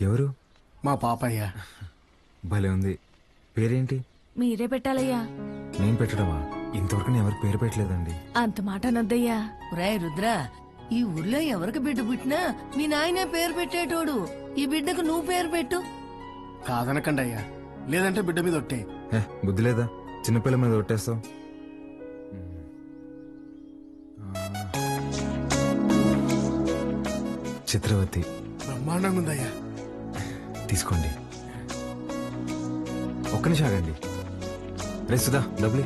ఎవరు? మా పాపయ్య. భలే ఉంది. పేరేంటి? మీరే పెట్టాలయ్యా. నేను పెట్టడమా? ఇంతవరకు నేను ఎవరికి పేరు పెట్టలేదండి. అంత మాట అనొద్దయ్యా. రాయ్ రుద్ర ఈ ఊర్లో ఎవరికి బిడ్డ పుట్టినా మీ నాయనే పేరు పెట్టేటోడు. ఈ బిడ్డకు నువ్వు పేరు పెట్టు. కాదనకండి అయ్యా లేదంటే బిడ్డ మీద ఒట్టే. ఏ బుద్ధి లేదా? చిన్నపిల్ల మీద కొట్టేస్తావు చిత్రవతి బ్రహ్మాండంగా ఉందయ్యా తీసుకోండి. ఒక్క నిమిషం ఆగండి. రే సుధా డబ్బులు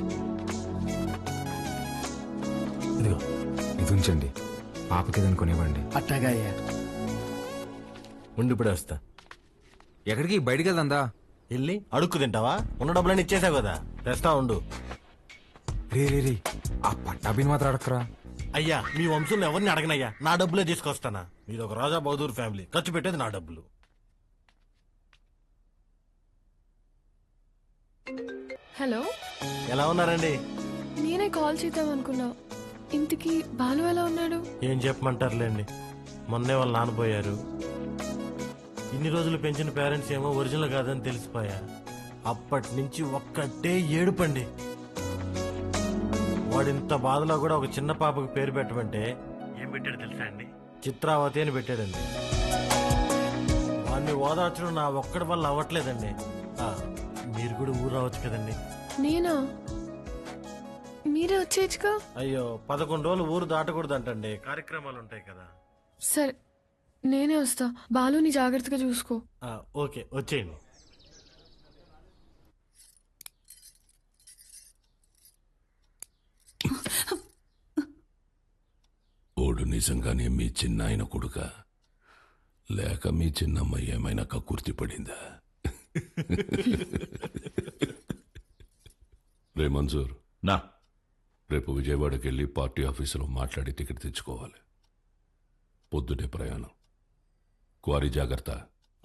ఇదిగో ఇది ఉంచండి. పాపకి ఏదైనా కొనివ్వండి. అట్టాగా అయ్యా ఉండి ఇప్పుడే వస్తా. ఎక్కడికి? బయటికి వెళ్దా వెళ్ళి అడుక్కు తింటావా? ఉన్న డబ్బులన్నీ ఇచ్చేసావు కదా. తెస్తా ఉండు. రే రే రే ఆ పట్టాభిని మాత్రం అడక్కరా. అయ్యా మీ వంశంలో ఎవరిని అడగనయ్యా? నా డబ్బులే తీసుకొస్తానా? మీది ఒక రాజా బహదూర్ ఫ్యామిలీ. ఖర్చు పెట్టేది నా డబ్బులు. హలో? ఎలా ఉన్నారండి? నేనే కాల్ చేద్దాం అనుకున్నా ఇంటికి బాలు ఎలా ఉన్నాడు? ఏం చెప్పమంటారులేండి. మొన్నే వాళ్ళు నానపోయారు ఇన్ని రోజులు పెంచిన పేరెంట్స్ ఏమో ఒరిజినల్ కాదని తెలిసిపోయా. అప్పటి నుంచి ఒక్కటే ఏడుపండి. వాడింత బాధలో కూడా ఒక చిన్న పాపకు పేరు పెట్టమంటే ఏం పెట్టాడు తెలుసా అండి? చిత్రావతి అని పెట్టాడండి. వాడిని ఓదార్చడం నా ఒక్కడి వల్ల అవ్వట్లేదండి. కూడా ఊరు రావచ్చు కదండి. నేనా? మీరే వచ్చేయచ్చుగా? అయ్యో పదకొండు రోజులు ఊరు దాటకూడదంటండి. కార్యక్రమాలు ఉంటాయి కదా. సరే నేనే వస్తా. బాలుని జాగ్రత్తగా చూసుకో. ఆ, ఓకే వచ్చేయండి. ఓడు నిజంగానే మీ చిన్నాయన కొడుక? లేక మీ చిన్నమ్మ ఏమైనా కక్కుర్తి పడిందా? రే మంజూర్. నా. రేపు విజయవాడకి వెళ్ళి పార్టీ ఆఫీసులో మాట్లాడి టికెట్ తెచ్చుకోవాలి. పొద్దుటే ప్రయాణం. క్వారీ జాగ్రత్త.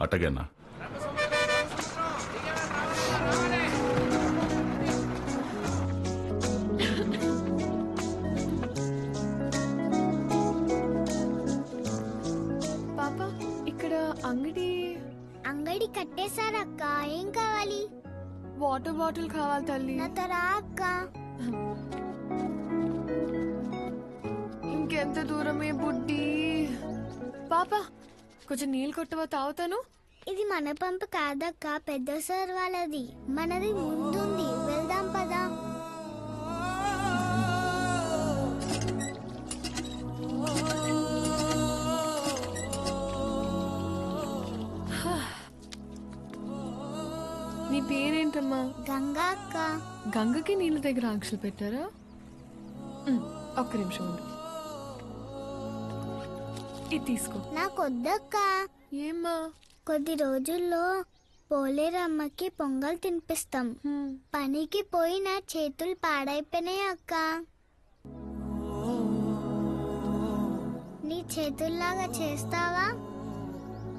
అట్టగన్నా వాటర్ బాటిల్ కావాలి తల్లి. నాతో రా అక్క ఇంకెంత దూరమే బుడ్డి. పాప కొంచెం నీళ్ళు కొట్టవా తాగుతాను? ఇది మన పంపు కాదక్క పెద్ద సార్ వాళ్ళది. మనది ముందుంది నీ పేరేంటమ్మా? గంగా అక్క. గంగకి నీళ్ళ దగ్గర ఆంక్షలు పెట్టారా? ఉమ్, ఒక్క నిమిషం ఉండు. ఇది తీసుకో. నాకొద్దక్క. ఏమ్మా? కొద్ది రోజుల్లో పోలేరమ్మకి పొంగల్ తినిపిస్తాం. హ్మ్, పనికి పోయి నా చేతులు పాడైపోయినాయి అక్క. నీ చేతుల్లాగా చేస్తావా?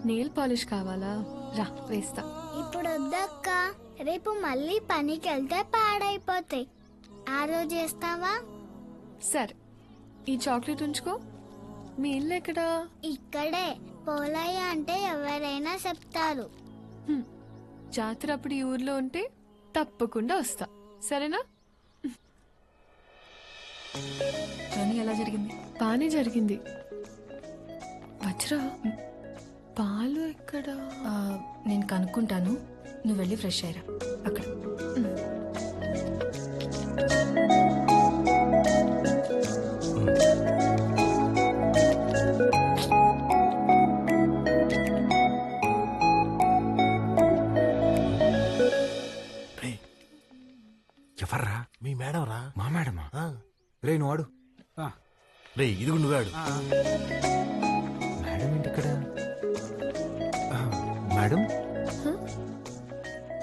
నెయిల్ పాలిష్ కావాలా? రా వేస్తా. ఇప్పుడు వద్దక్క రేపు మళ్ళీ పనికి వెళ్తే పాడైపోతాయి. ఆ రోజు చేస్తావా? సరే. ఈ చాక్లెట్ ఉంచుకో. మీ ఇల్లు ఎక్కడా? ఇక్కడే. పోలయ్య అంటే ఎవరైనా చెప్తారు. హ్మ్, జాతర అప్పుడు ఈ ఊర్లో ఉంటే తప్పకుండా వస్తా. సరేనా? కానీ ఎలా జరిగింది? బానే జరిగింది. వజ్రా? పాలు ఎక్కడా? ఆ, నేను కనుక్కుంటాను. నువ్వు వెళ్ళి ఫ్రెష్ అయ్యరా. అక్కడ. రే ఎవర్రా? మీ మేడం రా మా మేడమా? రే నువ్వు ఆడు. రే ఇదిగు నువ్వాడు మేడం ఏంటి ఇక్కడ? మేడం?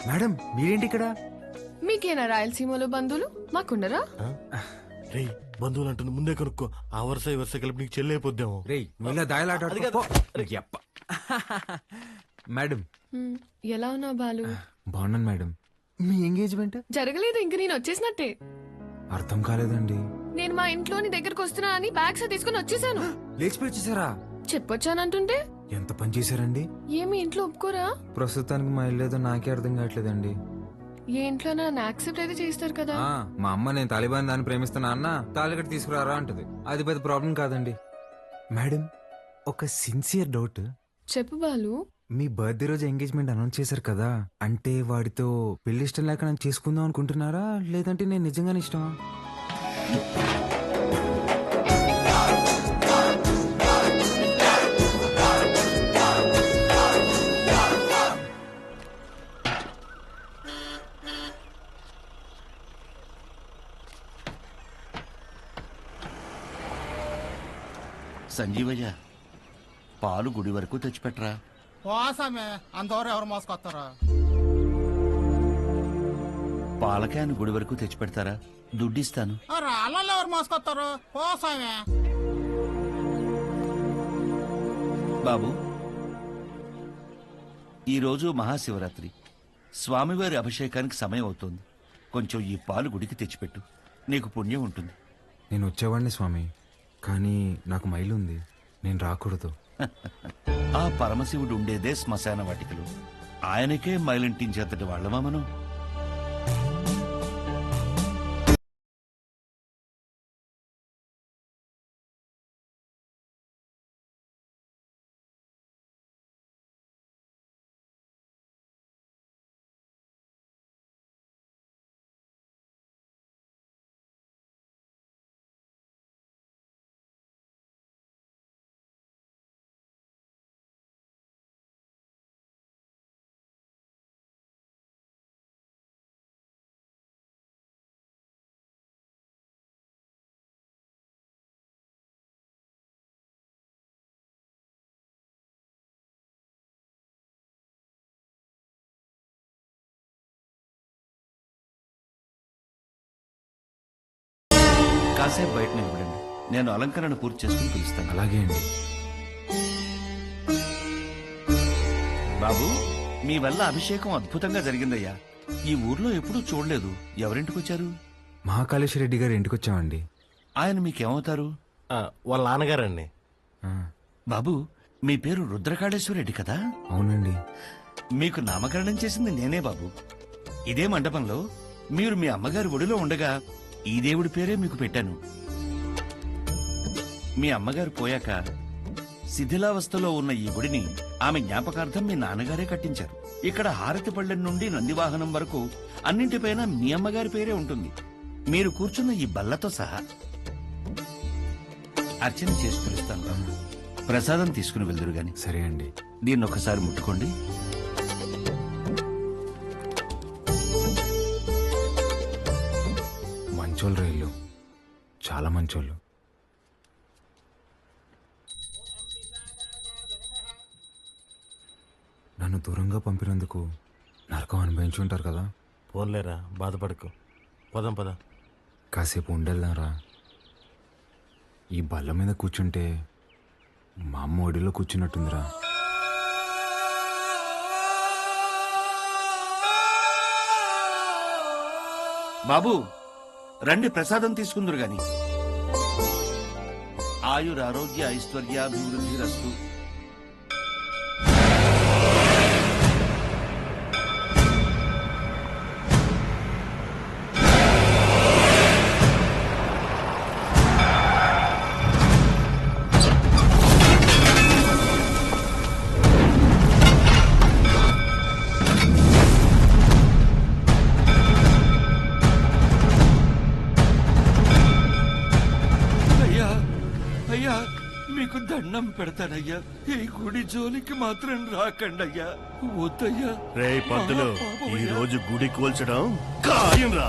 మేడం మీరేంటి ఇక్కడ? మీకేనా రాయలసీమలో బంధువులు? మాకుండరా? రే బంధువులు అంటుంది ముందే కనుక్కో. ఆ వరుస ఈ వరుస కలిపి నీకు చెల్లైపోద్దాము రే నువ్వు దాయలాట. మేడం. హ్మ్, ఎలా ఉన్నావు బాలు? బాగున్నాను మేడం. మీ ఎంగేజ్మెంట్? జరగలేదు ఇంక నేను వచ్చేసినట్టే. అర్థం కాలేదండి. నేను మా ఇంట్లో నీ దగ్గరకు వస్తున్నా అని బ్యాగ్స్ తీసుకుని వచ్చేసాను. లేచిపోయి వచ్చేసారా? చెప్పొచ్చానంటుంటే? ఎంత పని చేశారండి? ఏమి ఇంట్లో ఒప్పుకోరా? ప్రస్తుతానికి మా ఇల్లు ఏదో నాకే అర్థం కావట్లేదండి. ఏ ఇంట్లో నన్ను యాక్సెప్ట్ అయితే చేస్తారు కదా? ఆ, మా అమ్మ నేను తాలిబాన్ దాన్ని ప్రేమిస్తున్నా అన్న తాలిగట్టు తీసుకురారా అంటది. అది పెద్ద ప్రాబ్లం కాదండి. మేడం ఒక సిన్సియర్ డౌట్ చెప్పు బాలు. మీ బర్త్డే రోజు ఎంగేజ్మెంట్ అనౌన్స్ చేశారు కదా అంటే వాడితో పెళ్ళి ఇష్టం లేక నన్ను చేసుకుందాం అనుకుంటున్నారా? లేదంటే నేను నిజంగానే ఇష్టమా? సంజీవయ్య పాలు గుడి వరకు తెచ్చిపెట్టరా? పోసామే అందరూ ఎవరు మోసుకొస్తారా? పాల క్యాన్ గుడి వరకు తెచ్చిపెడతారా? దుడ్డిస్తాను. రాళ్ళల్లో ఎవరు మోసుకొస్తారు? పోసామే బాబు ఈరోజు మహాశివరాత్రి. స్వామివారి అభిషేకానికి సమయం అవుతోంది. కొంచెం ఈ పాలు గుడికి తెచ్చిపెట్టు. నీకు పుణ్యం ఉంటుంది. నేను వచ్చేవాడిని స్వామి. కానీ నాకు మైలు ఉంది నేను రాకూడదు. ఆ పరమశివుడు ఉండేదే శ్మశాన వాటికలు. ఆయనకే మైలింటించేతటి వాళ్ళమా మనం? కాసేపు బయట నిలబడండి నేను అలంకరణ పూర్తి చేసుకుని పిలుస్తాను. అలాగే అండి. బాబు మీ వల్ల అభిషేకం అద్భుతంగా జరిగిందయ్యా. ఈ ఊర్లో ఎప్పుడూ చూడలేదు. ఎవరింటికి వచ్చారు మహాకాళేశ్వర రెడ్డి గారు ఇంటికి వచ్చామండి ఆయన మీకేమవుతారు? ఆ, వాళ్ళ నాన్నగారండి. ఆ, బాబు మీ పేరు రుద్రకాళేశ్వరెడ్డి కదా? అవునండి. మీకు నామకరణం చేసింది నేనే బాబు. ఇదే మండపంలో మీరు మీ అమ్మగారి ఒడిలో ఉండగా ఈ దేవుడి పేరే మీకు పెట్టాను. మీ అమ్మగారు పోయాక శిథిలావస్థలో ఉన్న ఈ గుడిని ఆమె జ్ఞాపకార్థం మీ నాన్నగారే కట్టించారు. ఇక్కడ హారతి పళ్ళెం నుండి నందివాహనం వరకు అన్నింటిపైన మీ అమ్మగారి పేరే ఉంటుంది. మీరు కూర్చున్న ఈ బల్లతో సహా అర్చన చేసి పిలుస్తాను. బాబు. ప్రసాదం తీసుకుని వెళ్దురు గాని. సరే అండి. దీన్ని ఒకసారి ముట్టుకోండి. మంచోళ్ళు రైళ్ళు. చాలా మంచోళ్ళు. నన్ను దూరంగా పంపినందుకు నరకం అనుభవించుంటారు కదా? పోన్లేరా బాధపడకు. పదం పద. కాసేపు ఉండెళ్దాంరా ఈ బల్ల మీద కూర్చుంటే మా అమ్మ ఒడిలో కూర్చున్నట్టుందిరా. బాబు రండి ప్రసాదం తీసుకుందరు గాని. ఆయురారోగ్య ఐశ్వర్యాభివృద్ధి రస్తు అయ్యా మీకు దండం పెడతానయ్యా. ఈ గుడి జోలికి మాత్రం రాకండి అయ్యా వద్దయ్యా. రే పంతులు ఈ రోజు గుడి కూల్చడం ఖాయం రా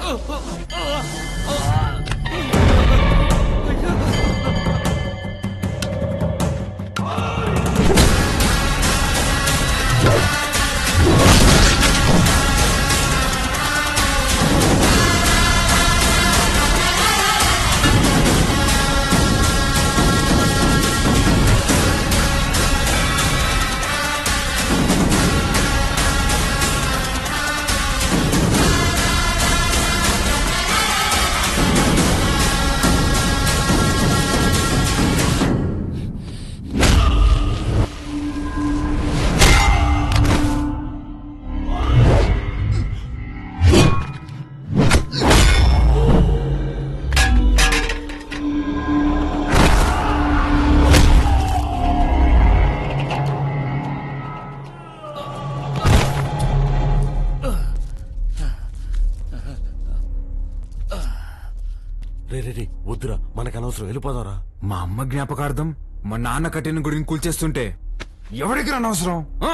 అవసరం వెళ్ళిపోదారా మా అమ్మ జ్ఞాపకార్థం మా నాన్న కట్టిన గుడిని కూల్చేస్తుంటే ఎవరికి రానవసరం ఆ?